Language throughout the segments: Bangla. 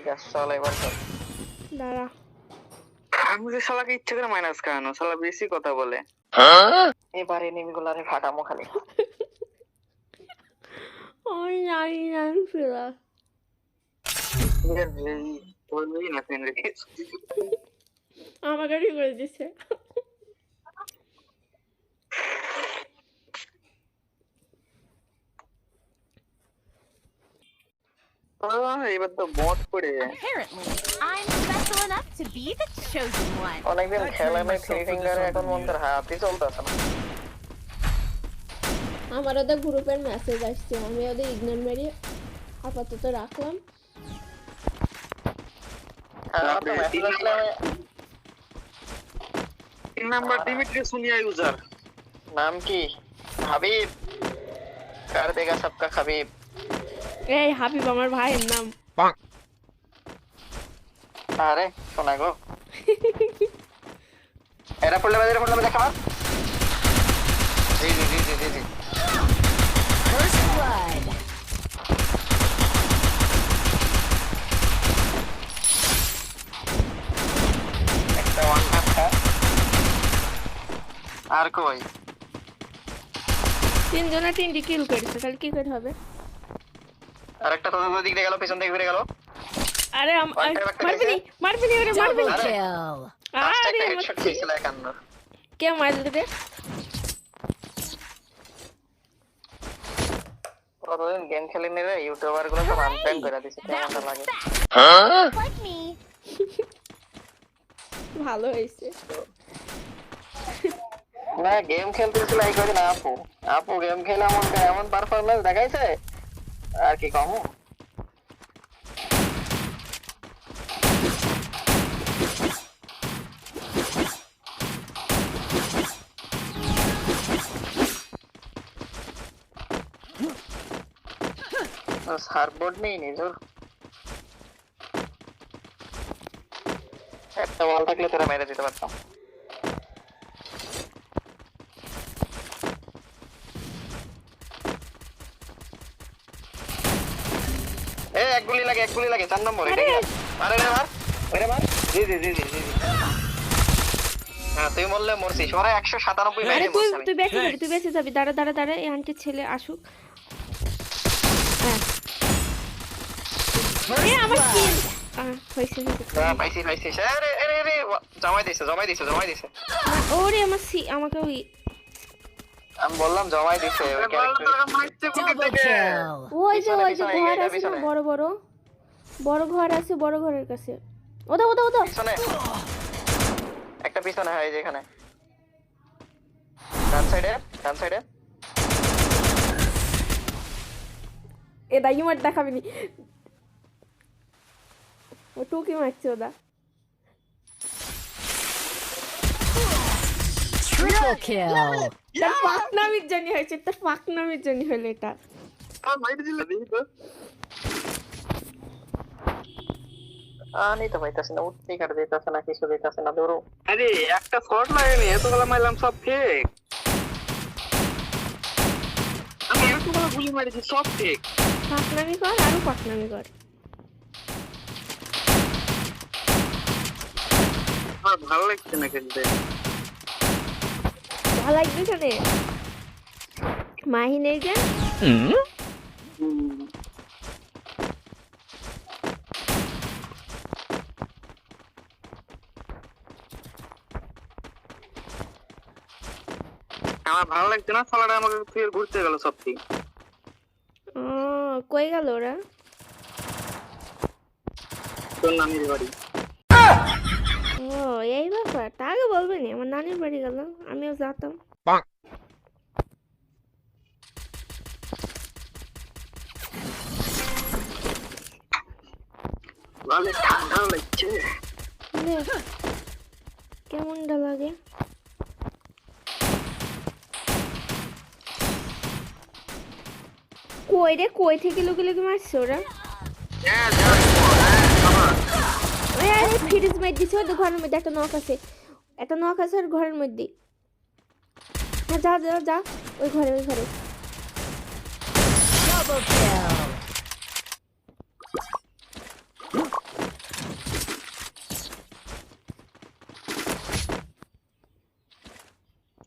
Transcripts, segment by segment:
ঠিক আছে চল এবার চল। দাঁড়া। আমি যে শালাকে ইচ্ছে করে মাইনাস খাওয়ানো শালা বেশি কথা বলে। এবার এনিমিগুলারে ফাটামো খালি। আমি জানি না আমি ফেরা আমাকে ঠিক করে দিচ্ছে Apparently, I'm special enough to be the chosen one. অনেকদিন খেলা নেই থ্রি ফিঙ্গারে এখন মন্ত্র হাতই চলতেছে না আমার ওদের গ্রুপের মেসেজ আসছে আমি ওদের ইগনোর মেরে আপাতত রাখলাম হ্যাঁ, আমার তো message আসলে আমি- তিন নাম্বার ডিমিট্রি সুনিয়া ইউজার নাম কি হাবিব কার দেগা সবকা খাবিব এই হাবিব আমার ভাইয়ের নাম। আরে শোনা গো। এরা পড়লে বাজে এরা পড়লে বাজে খাবার। জি জি জি জি জি। জি First blood. একটা ওয়ান আর কই? তিনজনে তিনটি কিল করেছে তাহলে কি করে হবে? আর একটা তোদের দিক দিয়ে গেল পেছন দিকে ঘুরে গেল। আরে আম- One time একটা মারবি নি মারবি নি ওরে মারবি নি Double kill. লাস্ট আরে হেডশট খেয়েছিল একান্ন। কে মারল রে কতদিন গেম খেলিনি রে ইউটিউবারগুলো সব আনপ্যান করে দিছে That লাগে। fast. Like me. ভালো হয়েছে। না গেম খেলতেছিল এই করে না আপু। আপু গেম খেলে এমন এমন পারফরমেন্স দেখাইছে? আর কি কমু? সার্ফবোর্ড নেই নিজের একটা বল থাকলে তোরা মেরে দিতে পারতাম। এক গুলি লাগে এক গুলি লাগে চার নম্বর এটা কি? মারে রে মার। মেরে মার। জি জি জি জি জি জি। হ্যাঁ তুই মরলে মরছিস। ওরা একশো সাতানব্বই তুই তুই বেঁচে যাবি তুই বেঁচে যাবি। দাঁড়া দাঁড়া দাঁড়া এই আন্টির ছেলে আসুক। হ্যাঁ। এ আমার কি। হ্যাঁ, আরে আরে আরে জমাই দিছে জমাই দিছে জমাই দিছে। ওরে আমার সি আমাকে ওই আমি বললাম জমাই দিছে ওই ক্যারেক্টার যে ওই যে ঘর আছে না বড় বড়? বড় ঘর আছে বড় ঘরের কাছে। ওদা ওদা ওদা। পিছনে। একটা পিছনে হয় যেখানে ডান সাইডে ডান সাইডে। এ দাই মার দেখাবি নি ও টুকি মারছে ওদা। Triple kill. তার পাকনামির জন্য হয়েছে তার পাকনামির জন্য হলো এটা দিই তো পাইতাছি না উঠতেই কাট দিতেছে না কিছু দিতেছে না ধরো আরে একটা শট লাগেনি এতগুলো মারলাম সব ফেক আমি এতগুলো গুলি মারিছি সব ফেক পাকনামি কর আরও পাকনামি কর ভালো লাগছে না ভালো লাগবে এখানে মাহি নেই যে। আমার ভালো লাগছে না সালাটা আমাকে ফির ঘুরতে গেল সব ঠিক ও কই গেল ওরা? তোর নানির বাড়ি। ও এই ব্যাপার। তা আগে বলবে নি আমার নানির বাড়ি গেল আমিও যেতাম। ভালো ঠান্ডা লাগছে। নে, কেমনটা লাগে? কই রে কই থেকে লুকি লুকি মারছে ওরা? আরে ফ্রিজ দিছে ঘরের মধ্যে একটা নক আছে। একটা নক আছে ঘরের মধ্যে। হ্যাঁ, যা যা যা ওই ঘরে ওই ঘরে।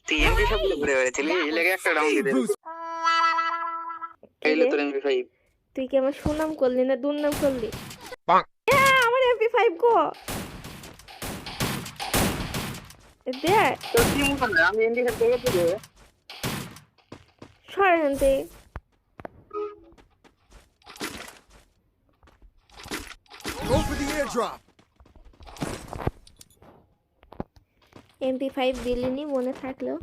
তুই ঘুরে তুই কি আমার সুনাম করলি না দুর্নাম করলি? ফাইভ গো এ দেখ আমি দিলে সরেন থেকে Go for the airdrop. MP five দিলিনি মনে থাকলেও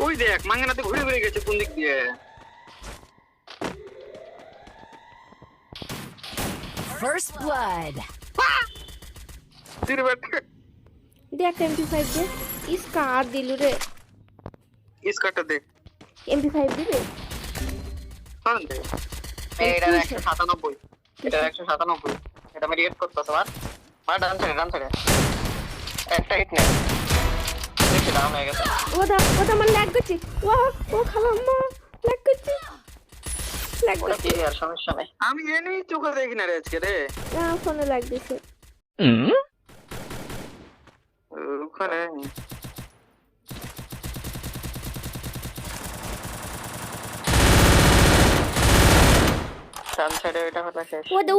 ওই দেখ মাঙ্গানাতে ঘুরে ঘুরে গেছে কোন দিক দিয়ে First blood. দেখ এমপি ফাইভ দে ইসকা আর দিলু রে ইস্কারটা দে এমপি দিবে শোন দে সাতানব্বই এটার একশো সাতানব্বই এটা আমি রিয়েক্ট করতেছে মার মার ডান সাইডে ডান সাইডে একটা হিট নেই দেখছি ডাউন হয়ে গেছে ওটা ওটা আমার ল্যাগ করছে ও ও খালাম মা ল্যাগ করছে? আর সমস্যা নেই। আমি এনিমি চোখে দেখি না রে আজকে রে। না ফোনে লাগতেছে। ওখানে। ডান সাইডে ওইটা কথা শেষ। ওটা